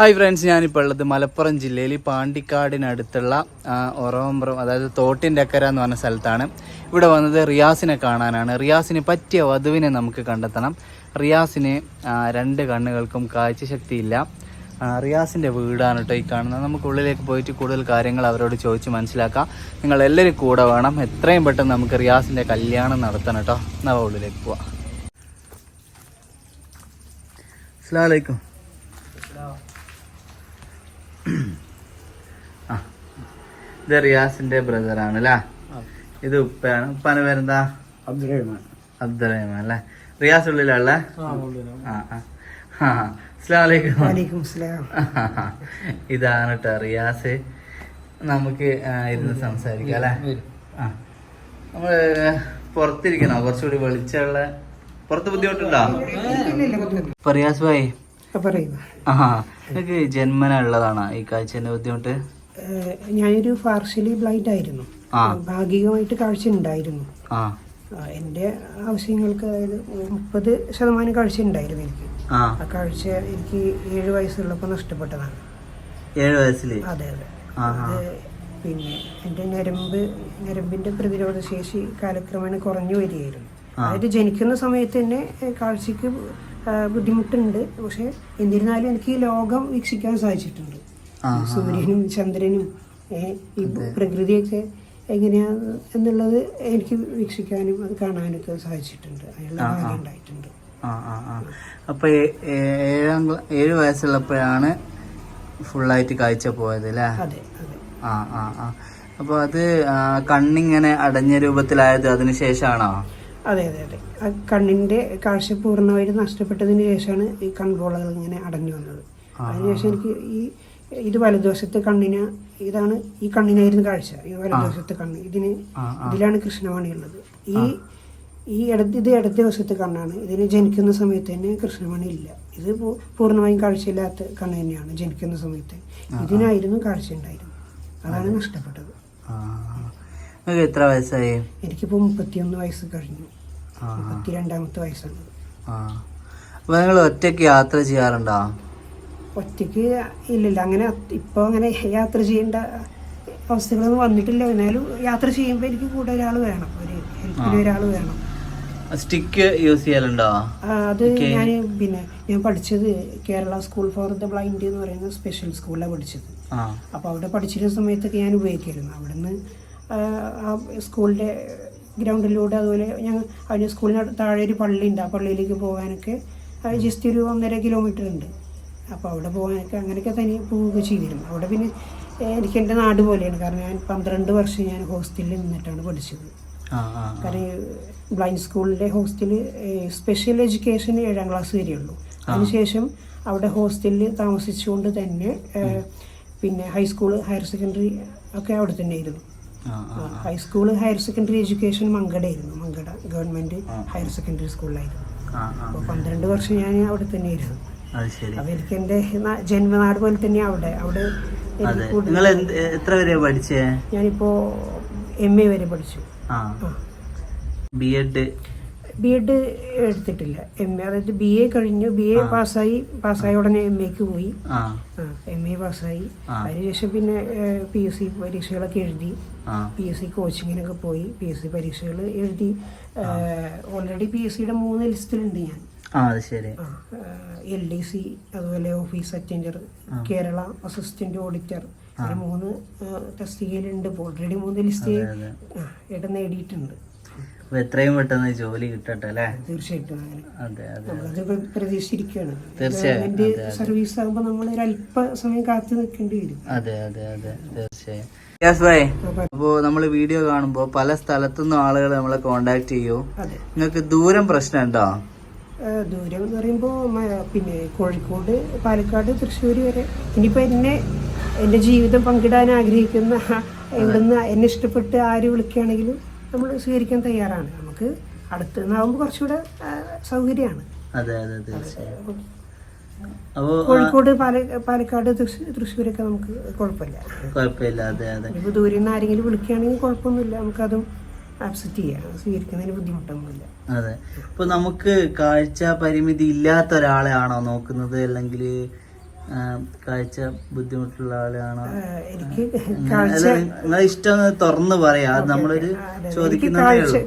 Hi friends ഞാനിപ്പോൾ ഉള്ളത് മലപ്പുറം ജില്ലയിൽ പാണ്ടിക്കാടിനടുത്തുള്ള ഒറവമ്പ്രം അതായത് തോട്ടിന്റെ അക്കര എന്ന് പറഞ്ഞ സ്ഥലത്താണ്. ഇവിടെ വന്നത് റിയാസിനെ കാണാനാണ്. റിയാസിന് പറ്റിയ വധുവിനെ നമുക്ക് കണ്ടെത്തണം. റിയാസിന് രണ്ട് കണ്ണുകൾക്കും കാഴ്ചശക്തിയില്ല. ശക്തിയില്ല റിയാസിന്റെ വീടാണ് കേട്ടോ ഈ കാണുന്നത്. നമുക്ക് ഉള്ളിലേക്ക് പോയിട്ട് കൂടുതൽ കാര്യങ്ങൾ അവരോട് ചോദിച്ച് മനസ്സിലാക്കാം. നിങ്ങൾ എല്ലാവരും കൂടെ വേണം. എത്രയും പെട്ടെന്ന് നമുക്ക് റിയാസിന്റെ കല്യാണം നടത്തണം കേട്ടോ. എന്നാ ഉള്ളിലേക്ക് പോവാം. അസ്സാം വലൈക്കും ഇത് റിയാസിന്റെ ബ്രദർ ആണ് അല്ലേ ഇത് ഉപ്പയാണ്. ഉപ്പാന് പേരെന്താ? അബ്ദുറഹ്മാൻ. അബ്ദുറഹ്മാൻ അല്ലേ റിയാസ് ഉള്ളിലല്ലേ ആ ആ. ആ അസ്സലാമു അലൈക്കും വലൈക്കും സ്ലാം ഇതാണ് കേട്ടോ റിയാസ്. നമുക്ക് ഇരുന്ന് സംസാരിക്കാം അല്ലേ ആ. നമ്മൾ പുറത്തിരിക്കണോ? കുറച്ചുകൂടി വെളിച്ചമുള്ള പുറത്ത് ബുദ്ധിമുട്ടുണ്ടോ? ഇപ്പൊ റിയാസ് ഭായി. ആ നിങ്ങൾക്ക് ജന്മന ഉള്ളതാണോ ഈ കാഴ്ചന്റെ ബുദ്ധിമുട്ട്? ഞാനൊരു പാർഷ്യലി ബ്ലൈൻഡ് ആയിരുന്നു ഭാഗികമായിട്ട് കാഴ്ച ഉണ്ടായിരുന്നു എന്റെ ആവശ്യങ്ങൾക്ക് അതായത് മുപ്പത് ശതമാനം കാഴ്ച ഉണ്ടായിരുന്നു എനിക്ക്. ആ. കാഴ്ച എനിക്ക് ഏഴ് വയസ്സുള്ളപ്പോൾ നഷ്ടപ്പെട്ടതാണ്. ഏഴ് വയസ്സിൽ? അതെ അതെ. പിന്നെ എന്റെ ഞരമ്പ് ഞരമ്പിന്റെ പ്രതിരോധ ശേഷി കാലക്രമേണ കുറഞ്ഞു വരികയായിരുന്നു. അതായത് ജനിക്കുന്ന സമയത്ത് തന്നെ കാഴ്ചക്ക് ബുദ്ധിമുട്ടുണ്ട്. പക്ഷെ എന്നിരുന്നാലും എനിക്ക് ലോകം വീക്ഷിക്കാൻ സാധിച്ചിട്ടുണ്ട്. സൂര്യനും ചന്ദ്രനും ഈ പ്രകൃതിയൊക്കെ എങ്ങനെയാ എന്നുള്ളത് എനിക്ക് വീക്ഷിക്കാനും അത് കാണാനൊക്കെ സാധിച്ചിട്ടുണ്ട്. അതിനുള്ള. ഭാഗ്യം ഉണ്ടായിട്ടുണ്ട്. അപ്പൊ ഏഴാം ഏഴ് വയസ്സുള്ളപ്പോഴാണ് ഫുള്ളായിട്ട് കാഴ്ച പോയത് അല്ലേ? ആ ആ ആ. അപ്പൊ അത് കണ്ണിങ്ങനെ അടഞ്ഞ രൂപത്തിലായത് അതിന് ശേഷമാണോ അതെ അതെ അതെ. കണ്ണിന്റെ കാഴ്ച പൂർണമായിട്ട് നഷ്ടപ്പെട്ടതിന് ശേഷമാണ് ഈ കൺപോളകൾ ഇങ്ങനെ അടഞ്ഞു വന്നത്. അതിനുശേഷം എനിക്ക് ഈ ഇത് വലതുവശത്ത് കണ്ണിന് ഇതാണ് ഈ കണ്ണിനായിരുന്നു കാഴ്ച. ഈ വലതുവശത്ത് കണ്ണ്. ഇതിന്. ഇതിലാണ് കൃഷ്ണമണി ഉള്ളത് ഈ ഈ ഇടത് ഇത് ഇടത്തെ വശത്ത് കണ്ണാണ്. ഇതിന് ജനിക്കുന്ന സമയത്ത് തന്നെ കൃഷ്ണമണി ഇല്ല ഇത് പൂർണമായും കാഴ്ചയില്ലാത്ത കണ്ണ് തന്നെയാണ് ജനിക്കുന്ന സമയത്ത്. ഇതിനായിരുന്നു കാഴ്ച ഉണ്ടായിരുന്നു അതാണ് നഷ്ടപ്പെട്ടത്. എത്ര വയസ്സായി? എനിക്കിപ്പോൾ മുപ്പത്തിയൊന്ന് വയസ്സ് കഴിഞ്ഞു. മുപ്പത്തി മുപ്പത്തിരണ്ടാമത്തെ വയസ്സാണ്. നിങ്ങൾ ഒറ്റയ്ക്ക് യാത്ര ചെയ്യാറുണ്ടോ? ഒറ്റയ്ക്ക് ഇല്ലില്ല. അങ്ങനെ ഇപ്പോൾ അങ്ങനെ യാത്ര ചെയ്യേണ്ട അവസ്ഥകളൊന്നും വന്നിട്ടില്ല. എന്നാലും യാത്ര ചെയ്യുമ്പോൾ എനിക്ക് കൂടെ ഒരാൾ വേണം. ഒരു ഹെൽപ്പിന് ഒരാൾ വേണം. സ്റ്റിക്ക് യൂസ് ചെയ്യലുണ്ടോ? അത് ഞാൻ പിന്നെ ഞാൻ പഠിച്ചത് Kerala school for the blind എന്ന് പറയുന്ന സ്പെഷ്യൽ സ്കൂളിലാണ് പഠിച്ചത്. അപ്പോൾ അവിടെ പഠിച്ചിരുന്ന സമയത്തൊക്കെ ഞാൻ ഉപയോഗിക്കായിരുന്നു. അവിടുന്ന് ആ സ്കൂളിന്റെ ഗ്രൗണ്ടിലൂടെ അതുപോലെ ഞങ്ങൾ അതിന് സ്കൂളിന് താഴെ ഒരു പള്ളിയുണ്ട്. ആ പള്ളിയിലേക്ക് പോകാനൊക്കെ ജസ്റ്റ് ഒരു ഒന്നര കിലോമീറ്റർ ഉണ്ട്. അപ്പോൾ അവിടെ പോകാനൊക്കെ അങ്ങനെയൊക്കെ തന്നെ പോവുകയൊക്കെ ചെയ്തിരുന്നു. അവിടെ പിന്നെ എനിക്ക് എന്റെ നാട് പോലെയാണ്. കാരണം ഞാൻ പന്ത്രണ്ട് വർഷം ഞാൻ ഹോസ്റ്റലിൽ നിന്നിട്ടാണ് പഠിച്ചത്. കാരണം ബ്ലൈൻഡ് സ്കൂളിലെ ഹോസ്റ്റലിൽ സ്പെഷ്യൽ എഡ്യൂക്കേഷൻ ഏഴാം ക്ലാസ് വരെയുള്ളൂ. അതിനുശേഷം അവിടെ ഹോസ്റ്റലിൽ താമസിച്ചുകൊണ്ട് തന്നെ പിന്നെ ഹൈസ്കൂൾ ഹയർ സെക്കൻഡറി ഒക്കെ അവിടെ തന്നെ ആയിരുന്നു. High school higher secondary education മങ്കടയായിരുന്നു Mankada government higher secondary സ്കൂളിലായിരുന്നു അപ്പോൾ പന്ത്രണ്ട് വർഷം ഞാൻ അവിടെ തന്നെയായിരുന്നു അത് എനിക്ക് എന്റെ ജന്മനാട് പോലെ തന്നെ അവിടെ. അവിടെ നിങ്ങൾ എത്ര വരെ പഠിച്ചേ? ഞാനിപ്പോ എം എ വരെ പഠിച്ചു. ബി എഡ് ബി എഡ് എടുത്തിട്ടില്ല. എം എ അതായത് ബി എ കഴിഞ്ഞു. ബി എ പാസ്സായി പാസ്സായ ഉടനെ എം എക്ക് പോയി. എം എ പാസ്സായി. അതിനുശേഷം പിന്നെ പി എസ് സി പരീക്ഷകളൊക്കെ എഴുതി. പി എസ് സി കോച്ചിങ്ങിനൊക്കെ പോയി. പി എസ് സി പരീക്ഷകൾ എഴുതി. ഓൾറെഡി പി എസ് സിയുടെ മൂന്ന് ലിസ്റ്റിലുണ്ട് ഞാൻ. എൽ ഡി സി അതുപോലെ office attender Kerala assistant auditor മൂന്ന് തസ്തികയിലുണ്ട്. ഓൾറെഡി മൂന്ന് ലിസ്റ്റ്. ഇടം നേടിയിട്ടുണ്ട്. എത്രയും പെട്ടെന്ന് ജോലി കിട്ടട്ടെ അല്ലേ? തീർച്ചയായിട്ടും നമ്മളത് പ്രതീക്ഷിച്ചിരിക്കുകയാണ്. ഗവൺമെന്റ്. സർവീസ് ആകുമ്പോൾ നമ്മൾ ഒരു അല്പ സമയം കാത്തു നിൽക്കേണ്ടി വരും. അതെ അതെ അതെ. തീർച്ചയായും. യെസ് ഭായ് അപ്പൊ അപ്പോൾ നമ്മൾ വീഡിയോ കാണുമ്പോൾ പല സ്ഥലത്തുനിന്നും ആളുകൾ നമ്മളെ കോണ്ടാക്ട് ചെയ്യൂ. നിങ്ങൾക്ക് ദൂരം പ്രശ്നമുണ്ടോ? ആ, ദൂരം എന്ന് പറയുമ്പോൾ പിന്നെ കോഴിക്കോട് പാലക്കാട് തൃശ്ശൂർ വരെ. ഇനിയിപ്പോൾ എന്നെ എന്റെ ജീവിതം പങ്കിടാൻ ആഗ്രഹിക്കുന്ന എവിടുന്ന് എന്നെ ഇഷ്ടപ്പെട്ട് ആര് വിളിക്കുകയാണെങ്കിലും നമ്മൾ സ്വീകരിക്കാൻ തയ്യാറാണ്. നമുക്ക് അടുത്ത് നിന്നാവുമ്പോൾ കുറച്ചുകൂടെ സൗകര്യമാണ്. അതെ അതെ തീർച്ചയായും. കോഴിക്കോട് പാലക്കാട് തൃശ്ശൂരൊക്കെ നമുക്ക് കുഴപ്പമില്ല. കുഴപ്പമില്ല. അതെ അതെ. ദൂരെ നിന്ന് ആരെങ്കിലും വിളിക്കുകയാണെങ്കിൽ കുഴപ്പമൊന്നുമില്ല. നമുക്കതും ആക്സെപ്റ്റ് ചെയ്യാം. സ്വീകരിക്കുന്നതിന് ബുദ്ധിമുട്ടൊന്നുമില്ല. അതെ. ഇപ്പൊ നമുക്ക് കാഴ്ച പരിമിതി ഇല്ലാത്ത ഒരാളെ ആണോ നോക്കുന്നത്? അല്ലെങ്കിൽ കാഴ്ച ബുദ്ധിമുട്ടുള്ള ആളാണോ എനിക്ക് നിങ്ങളെ ഇഷ്ടം തുറന്നു പറയാം. നമ്മളൊരു ചോദിക്കുന്ന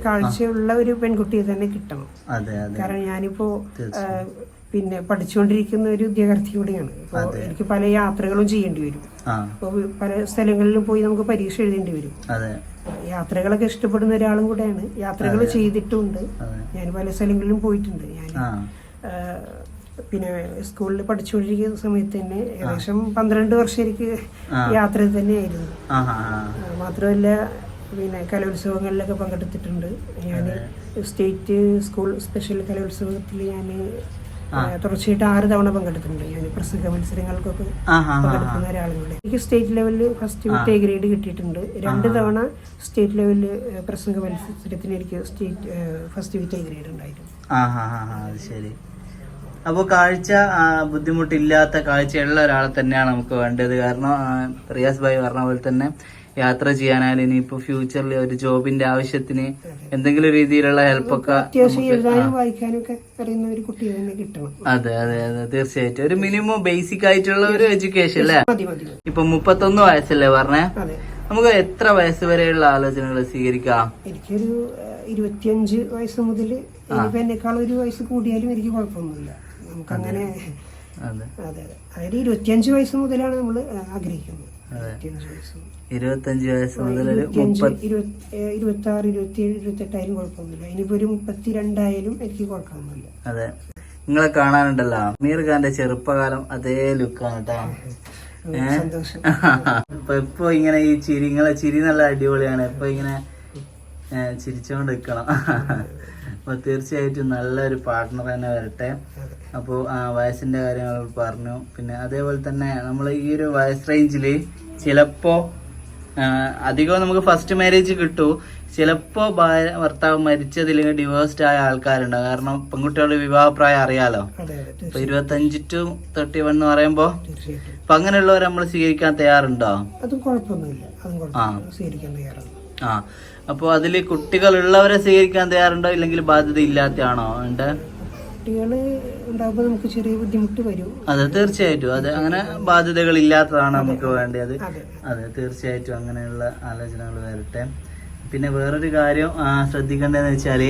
കാഴ്ചയുള്ള ഒരു പെൺകുട്ടിയെ തന്നെ കിട്ടണം. അതെ അതെ. കാരണം ഞാനിപ്പോ പിന്നെ പഠിച്ചുകൊണ്ടിരിക്കുന്ന ഒരു വിദ്യാർത്ഥി കൂടിയാണ്. അപ്പോൾ എനിക്ക് പല യാത്രകളും ചെയ്യേണ്ടി വരും. അപ്പോൾ പല സ്ഥലങ്ങളിലും പോയി നമുക്ക് പരീക്ഷ എഴുതേണ്ടി വരും. യാത്രകളൊക്കെ ഇഷ്ടപ്പെടുന്ന ഒരാളും കൂടെയാണ്. യാത്രകൾ ചെയ്തിട്ടുണ്ട്. ഞാൻ പല സ്ഥലങ്ങളിലും പോയിട്ടുണ്ട്. ഞാൻ പിന്നെ സ്കൂളിൽ പഠിച്ചുകൊണ്ടിരിക്കുന്ന സമയത്ത് തന്നെ ഏകദേശം പന്ത്രണ്ട് വർഷം എനിക്ക് യാത്ര തന്നെയായിരുന്നു. മാത്രമല്ല പിന്നെ കലോത്സവങ്ങളിലൊക്കെ പങ്കെടുത്തിട്ടുണ്ട്. ഞാൻ സ്റ്റേറ്റ് സ്കൂൾ സ്പെഷ്യൽ കലോത്സവത്തിൽ ഞാൻ തുടർച്ചയായിട്ട് ആറ് തവണ പങ്കെടുത്തിട്ടുണ്ട്. ഞാൻ പ്രസംഗ മത്സരങ്ങൾക്കൊക്കെ പങ്കെടുക്കുന്ന ഒരാളുണ്ട് എനിക്ക് സ്റ്റേറ്റ് ലെവലിൽ ഫസ്റ്റ് വിത്ത് എ ഗ്രേഡ് കിട്ടിയിട്ടുണ്ട്. രണ്ട് തവണ സ്റ്റേറ്റ് ലെവലിൽ പ്രസംഗ മത്സരത്തിന് എനിക്ക് state first with A grade ഉണ്ടായിരുന്നു. ശരി. അപ്പോൾ കാഴ്ച ബുദ്ധിമുട്ടില്ലാത്ത കാഴ്ചയുള്ള ഒരാളെ തന്നെയാണ് നമുക്ക് വേണ്ടത്. കാരണം റിയാസ് ഭായി പറഞ്ഞ പോലെ തന്നെ യാത്ര ചെയ്യാനായാലും ഇനിയിപ്പോ ഫ്യൂച്ചറിൽ ഒരു ജോബിന്റെ ആവശ്യത്തിന് എന്തെങ്കിലും രീതിയിലുള്ള ഹെൽപ്പൊക്കെ അതെ അതെ അതെ. തീർച്ചയായിട്ടും. ഒരു മിനിമം ബേസിക് ആയിട്ടുള്ള ഒരു എഡ്യൂക്കേഷൻ അല്ലേ. ഇപ്പൊ മുപ്പത്തൊന്ന് വയസ്സല്ലേ പറഞ്ഞേ? നമുക്ക് എത്ര വയസ്സ് വരെയുള്ള ആലോചനകൾ സ്വീകരിക്കാം? എനിക്കൊരു ഇരുപത്തിയഞ്ച് വയസ്സ് മുതൽ എന്നെക്കാളും എന്നെക്കാൾ ഒരു വയസ്സ് കൂടിയാലും എനിക്ക് കുഴപ്പമൊന്നുമില്ല. നമുക്ക് അങ്ങനെ അതെ. അതെ അതായത് ഇരുപത്തിയഞ്ച് വയസ്സ് മുതലാണ് നമ്മൾ ആഗ്രഹിക്കുന്നത്. ഇരുപത്തിയഞ്ച് വയസ്സ്. ഇരുപത്തഞ്ച് വയസ്സ് മുതൽ ഇരുപത്തി ഏഹ്, ഇരുപത്തി ആറ് ഇരുപത്തിയേഴ് ഇരുപത്തെട്ടായാലും കുഴപ്പമൊന്നുമില്ല. ഇനിയിപ്പോ ഒരു മുപ്പത്തിരണ്ടായാലും എനിക്ക് കുഴപ്പമൊന്നുമില്ല അതെ. നിങ്ങളെ കാണാനുണ്ടല്ലോ. അമീർ ഖാന്റെ ചെറുപ്പകാലം അതേ ലുക്കാണ് കേട്ടോ അപ്പൊ ഇപ്പൊ ഇങ്ങനെ ഈ ചിരി നിങ്ങളെ ചിരി നല്ല അടിപൊളിയാണ്. ഇപ്പൊ ഇങ്ങനെ ചിരിച്ചോണ്ട് നിൽക്കണം അപ്പൊ തീർച്ചയായിട്ടും നല്ലൊരു പാർട്ട്ണർ തന്നെ വരട്ടെ. അപ്പോൾ വയസ്സിന്റെ കാര്യങ്ങൾ പറഞ്ഞു. പിന്നെ അതേപോലെ തന്നെ നമ്മൾ ഈ ഒരു വയസ്സ് റേഞ്ചിൽ ചിലപ്പോ ആ, അധികം നമുക്ക് ഫസ്റ്റ് മാരേജ് കിട്ടു. ചിലപ്പോ ഭാര്യ ഭർത്താവ് മരിച്ചതില്ലെങ്കിൽ ഡിവോഴ്സ്ഡ് ആയ ആൾക്കാരുണ്ടാവും. കാരണം പെൺകുട്ടികളുടെ വിവാഹപ്രായം അറിയാലോ? ഇപ്പൊ ഇരുപത്തഞ്ച് ടു തേർട്ടി വൺ എന്ന് പറയുമ്പോ അപ്പൊ അങ്ങനെയുള്ളവരെ നമ്മൾ സ്വീകരിക്കാൻ തയ്യാറുണ്ടോ? ആ. ആ. അപ്പോൾ അതിൽ കുട്ടികൾ ഉള്ളവരെ സ്വീകരിക്കാൻ തയ്യാറുണ്ടോ? ഇല്ലെങ്കിൽ ബാധ്യത ഇല്ലാത്തയാണോ ഉണ്ട് കുട്ടികൾ ഉണ്ടാകുമ്പോൾ നമുക്ക് ചെറിയ ബുദ്ധിമുട്ട് വരും. അതെ തീർച്ചയായിട്ടും. അത് അങ്ങനെ ബാധ്യതകൾ ഇല്ലാത്തതാണ് നമുക്ക് വേണ്ടത്. അതെ. തീർച്ചയായിട്ടും അങ്ങനെയുള്ള ആലോചനകൾ വരട്ടെ. പിന്നെ വേറൊരു കാര്യം ശ്രദ്ധിക്കേണ്ടതെന്ന് വെച്ചാൽ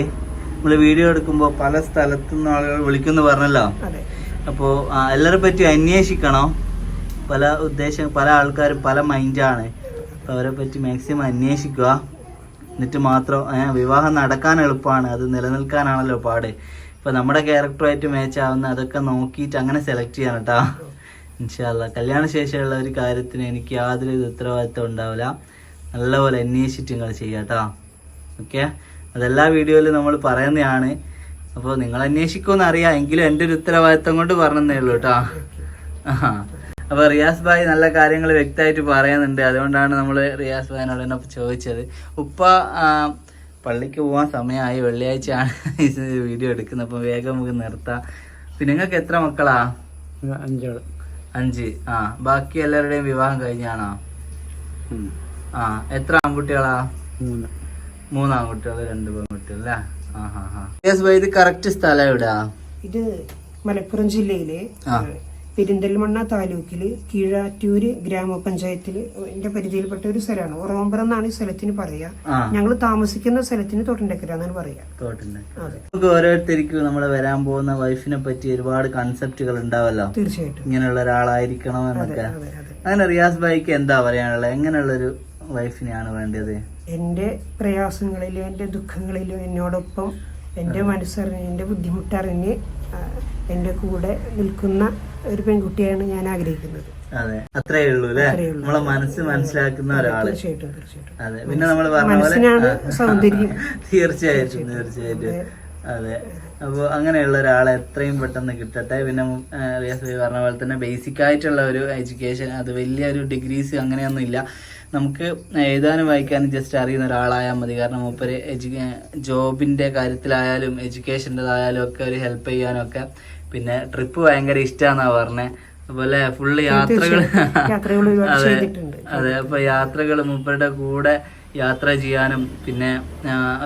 നമ്മൾ വീഡിയോ എടുക്കുമ്പോൾ പല സ്ഥലത്തു നിന്ന് ആളുകൾ വിളിക്കുന്നു പറഞ്ഞല്ലോ. അപ്പോൾ എല്ലാരെ പറ്റി അന്വേഷിക്കണം. പല ഉദ്ദേശം പല ആൾക്കാരും പല മൈൻഡാണ്. അപ്പോൾ അവരെ പറ്റി മാക്സിമം അന്വേഷിക്കുക. എന്നിട്ട് മാത്രം വിവാഹം നടക്കാൻ എളുപ്പമാണ്. അത് നിലനിൽക്കാനാണല്ലോ പാട്. ഇപ്പം നമ്മുടെ ക്യാരക്ടറുമായിട്ട് മാച്ച് ആവുന്ന അതൊക്കെ നോക്കിയിട്ട് അങ്ങനെ സെലക്ട് ചെയ്യണം കേട്ടോ ഇൻഷാല്ല കല്യാണ ശേഷമുള്ള ഒരു കാര്യത്തിന് എനിക്ക് യാതൊരു ഉത്തരവാദിത്വം ഉണ്ടാവില്ല. നല്ലപോലെ അന്വേഷിച്ചിട്ട് നിങ്ങൾ ചെയ്യാം കേട്ടോ ഓക്കെ? അതെല്ലാ വീഡിയോയിലും നമ്മൾ പറയുന്നതാണ്. അപ്പോൾ നിങ്ങൾ അന്വേഷിക്കുമെന്ന് അറിയാം. എങ്കിലും എന്റെ ഒരു ഉത്തരവാദിത്തം കൊണ്ട് പറഞ്ഞതേ ഉള്ളൂ കേട്ടോ ആ അപ്പോൾ റിയാസ് ഭായ് നല്ല കാര്യങ്ങൾ വ്യക്തമായിട്ട് പറയുന്നുണ്ട്. അതുകൊണ്ടാണ് നമ്മൾ റിയാസ് ഭായിനോട് തന്നെ ചോദിച്ചത്. ഉപ്പ പള്ളിക്ക് പോകാൻ സമയമായി. വെള്ളിയാഴ്ചയാണ് വീഡിയോ എടുക്കുന്നത്. അപ്പൊ വേഗം നമുക്ക് നിർത്താം. പിന്നെ നിങ്ങൾക്ക് എത്ര മക്കളാ? അഞ്ച് അഞ്ച്. ആ ബാക്കി എല്ലാവരുടെയും വിവാഹം കഴിഞ്ഞാണോ? ആ എത്ര ആൺകുട്ടികളാ? മൂന്ന്. മൂന്ന് ആൺകുട്ടികൾ രണ്ട് പെൺകുട്ടികൾ അല്ലേ? ആ ഹാ ഹാ. ഇത് കറക്റ്റ് സ്ഥലം എവിടെയാ ഇത് മലപ്പുറം ജില്ലയിലെ പെരിന്തൽമണ്ണ താലൂക്കിൽ കീഴാറ്റൂര് ഗ്രാമപഞ്ചായത്തിൽ എന്റെ പരിധിയിൽപ്പെട്ട ഒരു സ്ഥലമാണ്. ഒറോമ്പറ എന്നാണ് ഈ സ്ഥലത്തിന് പറയാ. ഞങ്ങൾ താമസിക്കുന്ന സ്ഥലത്തിന് തൊട്ടിണ്ടക്കര എന്നാണ് പറയാ നമുക്ക് ഓരോരുത്തർക്കും നമ്മളെ വരാൻ പോകുന്ന വൈഫിനെ പറ്റി ഒരുപാട് കൺസെപ്റ്റുകൾ ഉണ്ടാവല്ലോ. തീർച്ചയായിട്ടും. ഇങ്ങനെയുള്ള ഒരാളായിരിക്കണം എന്നൊക്കെ. അങ്ങനെ റിയാസ് ഭായിക്ക് എന്താ പറയാനുള്ളത്? എങ്ങനെയുള്ളൊരു വൈഫിനെയാണ് വേണ്ടത്? എന്റെ പ്രയാസങ്ങളിലും എന്റെ ദുഃഖങ്ങളിലും എന്നോടൊപ്പം എന്റെ മനസ്സറിഞ്ഞ് എന്റെ ബുദ്ധിമുട്ടറിഞ്ഞ് എന്റെ എന്റെ കൂടെ നിൽക്കുന്ന ഒരു പെൺകുട്ടിയാണ് ഞാൻ ആഗ്രഹിക്കുന്നത്. അതെ. അത്രേ ഉള്ളൂ അല്ലെ? നമ്മളെ മനസ്സ് മനസ്സിലാക്കുന്ന ഒരാൾ. അതെ. പിന്നെ നമ്മൾ പറഞ്ഞ പോലെ തീർച്ചയായിട്ടും തീർച്ചയായിട്ടും. അതെ. അപ്പോൾ അങ്ങനെയുള്ള ഒരാളെ എത്രയും പെട്ടെന്ന് കിട്ടട്ടെ. പിന്നെ റിയാസ് ഭായി പറഞ്ഞ പോലെ തന്നെ ബേസിക് ആയിട്ടുള്ള ഒരു എഡ്യൂക്കേഷൻ അത് വലിയ ഒരു ഡിഗ്രീസ് അങ്ങനെയൊന്നും ഇല്ല. നമുക്ക് എഴുതാനും വായിക്കാനും ജസ്റ്റ് അറിയുന്ന ഒരാളായാൽ മതി. കാരണം മൂപ്പര് എജ്യൂ ജോബിന്റെ കാര്യത്തിലായാലും എഡ്യൂക്കേഷന്റെതായാലും ഒക്കെ ഒരു ഹെൽപ്പ് ചെയ്യാനും ഒക്കെ പിന്നെ ട്രിപ്പ് ഭയങ്കര ഇഷ്ടാന്നാ പറഞ്ഞത് അതുപോലെ ഫുള്ള് യാത്രകൾ അതെ അതെ അപ്പൊ യാത്രകൾ മുപ്പരുടെ കൂടെ യാത്ര ചെയ്യാനും പിന്നെ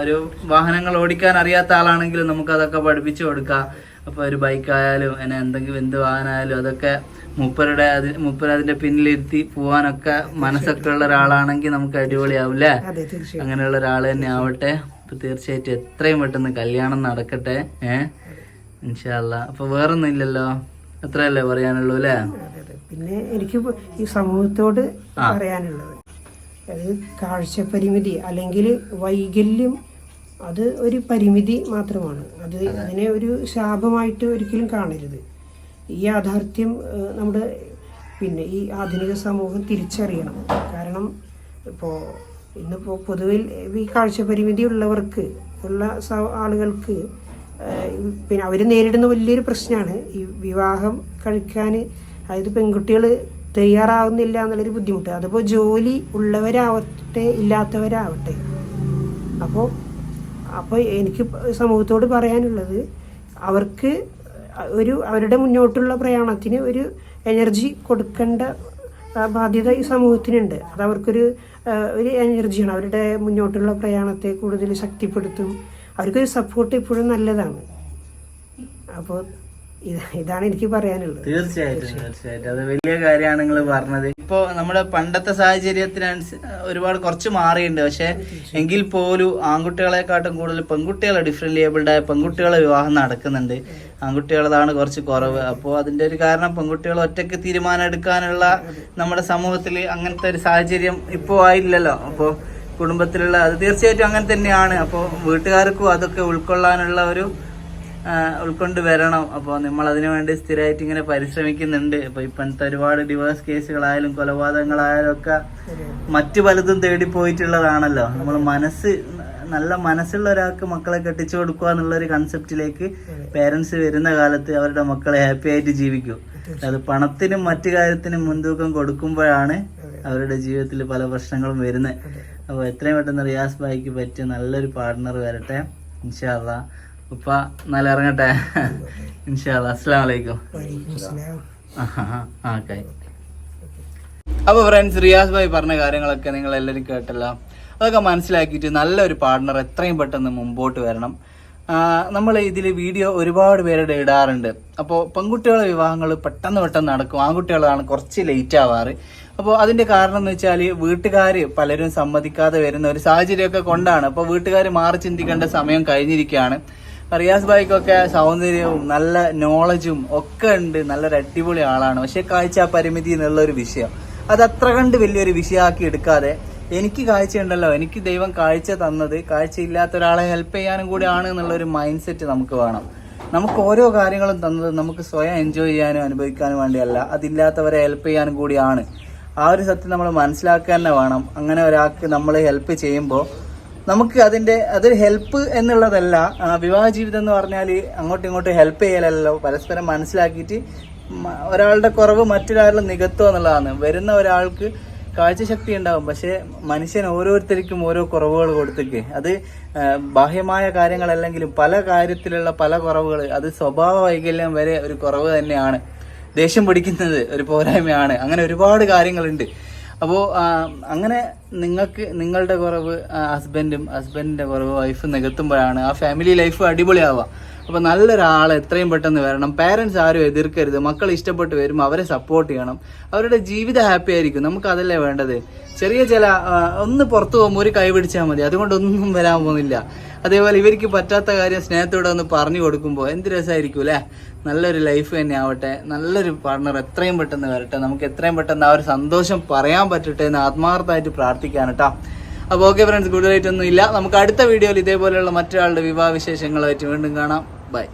ഒരു വാഹനങ്ങൾ ഓടിക്കാൻ അറിയാത്ത ആളാണെങ്കിൽ നമുക്ക് അതൊക്കെ പഠിപ്പിച്ചു കൊടുക്കാം. അപ്പോൾ ഒരു ബൈക്കായാലും അങ്ങനെ എന്തെങ്കിലും എന്ത് വാഹനമായാലും അതൊക്കെ മുപ്പരുടെ അത് മുപ്പര അതിന്റെ പിന്നിലിരുത്തി പോവാനൊക്കെ മനസ്സൊക്കെ ഉള്ള ഒരാളാണെങ്കിൽ നമുക്ക് അടിപൊളിയാവും അല്ലേ അതെ തീർച്ചയായും. അങ്ങനെയുള്ള ഒരാൾ തന്നെ ആവട്ടെ. അപ്പൊ തീർച്ചയായിട്ടും എത്രയും പെട്ടെന്ന് കല്യാണം നടക്കട്ടെ ഏഹ് ഇൻഷാല്ല അപ്പൊ വേറൊന്നും ഇല്ലല്ലോ? അത്രയല്ലേ പറയാനുള്ളൂ അല്ലേ? പിന്നെ എനിക്ക് ഈ സമൂഹത്തോട് പറയാനുള്ളത് അത് കാഴ്ചപരിമിതി അല്ലെങ്കിൽ വൈകല്യം അത് ഒരു പരിമിതി മാത്രമാണ്. അത് അതിനെ ഒരു ശാപമായിട്ട് ഒരിക്കലും കാണരുത്. ഈ യാഥാർത്ഥ്യം നമ്മുടെ പിന്നെ ഈ ആധുനിക സമൂഹം തിരിച്ചറിയണം. കാരണം ഇപ്പോൾ ഇന്നിപ്പോൾ പൊതുവിൽ ഈ കാഴ്ചപരിമിതി ഉള്ളവർക്ക് ഉള്ള ആളുകൾക്ക് പിന്നെ അവർ നേരിടുന്ന വലിയൊരു പ്രശ്നമാണ് ഈ വിവാഹം കഴിക്കാൻ അതായത് പെൺകുട്ടികൾ തയ്യാറാവുന്നില്ല എന്നുള്ളൊരു ബുദ്ധിമുട്ട്. അതിപ്പോൾ ജോലി ഉള്ളവരാവട്ടെ ഇല്ലാത്തവരാവട്ടെ. അപ്പോൾ അപ്പോൾ എനിക്ക് സമൂഹത്തോട് പറയാനുള്ളത് അവർക്ക് ഒരു അവരുടെ മുന്നോട്ടുള്ള പ്രയാണത്തിന് ഒരു എനർജി കൊടുക്കേണ്ട ബാധ്യത ഈ സമൂഹത്തിനുണ്ട്. അത് അവർക്കൊരു ഒരു എനർജിയാണ്. അവരുടെ മുന്നോട്ടുള്ള പ്രയാണത്തെ കൂടുതൽ ശക്തിപ്പെടുത്തും. അവർക്കൊരു സപ്പോർട്ട് ഇപ്പോഴും നല്ലതാണ്. അപ്പോൾ ഇതാണ് എനിക്ക് പറയാനുള്ളത്. തീർച്ചയായിട്ടും തീർച്ചയായിട്ടും. അത് വലിയ കാര്യമാണ് നിങ്ങൾ പറഞ്ഞത്. ഇപ്പോ നമ്മുടെ പണ്ടത്തെ സാഹചര്യത്തിനനുസ ഒരുപാട് കുറച്ച് മാറിയിട്ടുണ്ട്. പക്ഷെ എങ്കിൽ പോലും ആൺകുട്ടികളെക്കാട്ടും കൂടുതൽ പെൺകുട്ടികളെ ഡിഫറെന്റ് ലേബിൾഡ് ആയ പെൺകുട്ടികളെ വിവാഹം നടക്കുന്നുണ്ട്. ആൺകുട്ടികളതാണ് കുറച്ച് കുറവ്. അപ്പോൾ അതിന്റെ ഒരു കാരണം പെൺകുട്ടികൾ ഒറ്റയ്ക്ക് തീരുമാനം എടുക്കാനുള്ള നമ്മുടെ സമൂഹത്തിൽ അങ്ങനത്തെ ഒരു സാഹചര്യം ഇപ്പോൾ ആയില്ലല്ലോ. അപ്പോൾ കുടുംബത്തിലുള്ള അത് തീർച്ചയായിട്ടും അങ്ങനെ തന്നെയാണ്. അപ്പോൾ വീട്ടുകാർക്കും അതൊക്കെ ഉൾക്കൊള്ളാനുള്ള ഒരു ഉൾക്കൊണ്ട് വരണം. അപ്പോൾ നമ്മൾ അതിനു വേണ്ടി സ്ഥിരമായിട്ട് ഇങ്ങനെ പരിശ്രമിക്കുന്നുണ്ട്. അപ്പോൾ ഇപ്പോഴത്തെ ഒരുപാട് ഡിവോഴ്സ് കേസുകളായാലും കൊലപാതകങ്ങളായാലും ഒക്കെ മറ്റു പലതും തേടി പോയിട്ടുള്ളതാണല്ലോ. നമ്മൾ മനസ്സ് നല്ല മനസ്സുള്ള ഒരാൾക്ക് മക്കളെ കെട്ടിച്ചു കൊടുക്കുക എന്നുള്ള ഒരു കൺസെപ്റ്റിലേക്ക് പേരൻസ് വരുന്ന കാലത്ത് അവരുടെ മക്കളെ ഹാപ്പി ആയിട്ട് ജീവിക്കും. അത് പണത്തിനും മറ്റു കാര്യത്തിനും മുൻതൂക്കം കൊടുക്കുമ്പോഴാണ് അവരുടെ ജീവിതത്തിൽ പല പ്രശ്നങ്ങളും വരുന്നത്. അപ്പോൾ എത്രയും പെട്ടെന്ന് റിയാസ് ബായിക്ക് പറ്റിയ നല്ലൊരു പാർട്ട്ണർ വരട്ടെ. ഇൻഷാല്ല ഉപ്പ നല്ല ഇറങ്ങട്ടെ. ഇൻഷാല്ല അസ്സാം വലൈക്കും ഓക്കെ അപ്പൊ ഫ്രണ്ട്സ് റിയാസ് ഭായി പറഞ്ഞ കാര്യങ്ങളൊക്കെ നിങ്ങൾ എല്ലാവരും കേട്ടല്ലോ. അതൊക്കെ മനസ്സിലാക്കിയിട്ട് നല്ലൊരു പാർട്ട്ണർ എത്രയും പെട്ടെന്ന് മുമ്പോട്ട് വരണം. നമ്മൾ ഇതിൽ വീഡിയോ ഒരുപാട് പേരുടെ ഇടാറുണ്ട്. അപ്പോൾ പെൺകുട്ടികളുടെ വിവാഹങ്ങൾ പെട്ടെന്ന് പെട്ടെന്ന് നടക്കും. ആൺകുട്ടികളാണ് കുറച്ച് ലേറ്റ് ആവാറ്. അപ്പോൾ അതിന്റെ കാരണം എന്ന് വെച്ചാൽ വീട്ടുകാർ പലരും സമ്മതിക്കാതെ വരുന്ന ഒരു സാഹചര്യമൊക്കെ കൊണ്ടാണ്. അപ്പോൾ വീട്ടുകാർ മാറി ചിന്തിക്കേണ്ട സമയം കഴിഞ്ഞിരിക്കുകയാണ്. റിയാസ് ഭായിക്കൊക്കെ സൗന്ദര്യവും നല്ല നോളജും ഒക്കെ ഉണ്ട്. നല്ലൊരു അടിപൊളി ആളാണ്. പക്ഷേ കാഴ്ച പരിമിതി എന്നുള്ള ഒരു വിഷയം. അത് അത്ര കണ്ട് വലിയൊരു വിഷയമാക്കി എടുക്കാതെ എനിക്ക് കാഴ്ചയുണ്ടല്ലോ. എനിക്ക് ദൈവം കാഴ്ച തന്നത്. കാഴ്ചയില്ലാത്ത ഒരാളെ ഹെൽപ്പ് ചെയ്യാനും കൂടിയാണ് ആണ് എന്നുള്ള ഒരു മൈൻഡ് സെറ്റ് നമുക്ക് വേണം. നമുക്ക് ഓരോ കാര്യങ്ങളും തന്നത് നമുക്ക് സ്വയം എൻജോയ് ചെയ്യാനും അനുഭവിക്കാനും വേണ്ടിയല്ല. അതില്ലാത്തവരെ ഹെൽപ്പ് ചെയ്യാനും കൂടിയാണ് ആ ഒരു സത്യം നമ്മൾ മനസ്സിലാക്കുക തന്നെ വേണം. അങ്ങനെ ഒരാൾക്ക് നമ്മൾ ഹെൽപ്പ് ചെയ്യുമ്പോൾ നമുക്ക് അതിന്റെ അതൊരു ഹെൽപ്പ് എന്നുള്ളതല്ല. വിവാഹ ജീവിതം എന്ന് പറഞ്ഞാൽ അങ്ങോട്ടും ഇങ്ങോട്ടും ഹെൽപ്പ് ചെയ്യലല്ലോ. പരസ്പരം മനസ്സിലാക്കിയിട്ട് ഒരാളുടെ കുറവ് മറ്റൊരാളുടെ നികത്തുക എന്നുള്ളതാണ്. വരുന്ന ഒരാൾക്ക് കാഴ്ചശക്തി ഉണ്ടാവും പക്ഷെ മനുഷ്യൻ ഓരോരുത്തർക്കും ഓരോ കുറവുകൾ കൊടുത്തേക്ക് അത് ബാഹ്യമായ കാര്യങ്ങളല്ലെങ്കിലും പല കാര്യത്തിലുള്ള പല കുറവുകൾ അത് സ്വഭാവ വൈകല്യം വരെ ഒരു കുറവ് തന്നെയാണ്. ദേഷ്യം പിടിക്കുന്നത് ഒരു പോരായ്മയാണ്. അങ്ങനെ ഒരുപാട് കാര്യങ്ങളുണ്ട്. അപ്പോൾ അങ്ങനെ നിങ്ങൾക്ക് നിങ്ങളുടെ കുറവ് ഹസ്ബൻഡും ഹസ്ബൻഡിന്റെ കുറവ് വൈഫ് നികത്തുമ്പോഴാണ് ആ ഫാമിലി ലൈഫ് അടിപൊളിയാവുക. അപ്പോൾ നല്ലൊരാൾ എത്രയും പെട്ടെന്ന് വരണം. പാരൻസ് ആരും എതിർക്കരുത്. മക്കൾ ഇഷ്ടപ്പെട്ട് വരുമ്പോൾ അവരെ സപ്പോർട്ട് ചെയ്യണം. അവരുടെ ജീവിതം ഹാപ്പി ആയിരിക്കും. നമുക്ക് അതല്ലേ വേണ്ടത്? ചെറിയ ചില ഒന്ന് പുറത്തു പോകുമ്പോൾ ഒരു കൈ പിടിച്ചാൽ മതി. അതുകൊണ്ടൊന്നും വരാൻ പോകുന്നില്ല. അതേപോലെ ഇവർക്ക് പറ്റാത്ത കാര്യം സ്നേഹത്തോടെ ഒന്ന് പറഞ്ഞു കൊടുക്കുമ്പോൾ എന്ത് രസമായിരിക്കും അല്ലേ? നല്ലൊരു ലൈഫ് തന്നെ ആവട്ടെ. നല്ലൊരു പാർട്ണർ എത്രയും പെട്ടെന്ന് വരട്ടെ. നമുക്ക് എത്രയും പെട്ടെന്ന് ആ ഒരു സന്തോഷം പറയാൻ പറ്റട്ടെ എന്ന് ആത്മാർത്ഥമായിട്ട് പ്രാർത്ഥിക്കാൻ കേട്ടോ അപ്പോൾ ഓക്കെ ഫ്രണ്ട്സ് കൂടുതലായിട്ടൊന്നും ഇല്ല നമുക്ക് അടുത്ത വീഡിയോയിൽ ഇതേപോലെയുള്ള മറ്റൊരാളുടെ വിവാഹ വിശേഷങ്ങളായിട്ട് വീണ്ടും കാണാം. ബൈ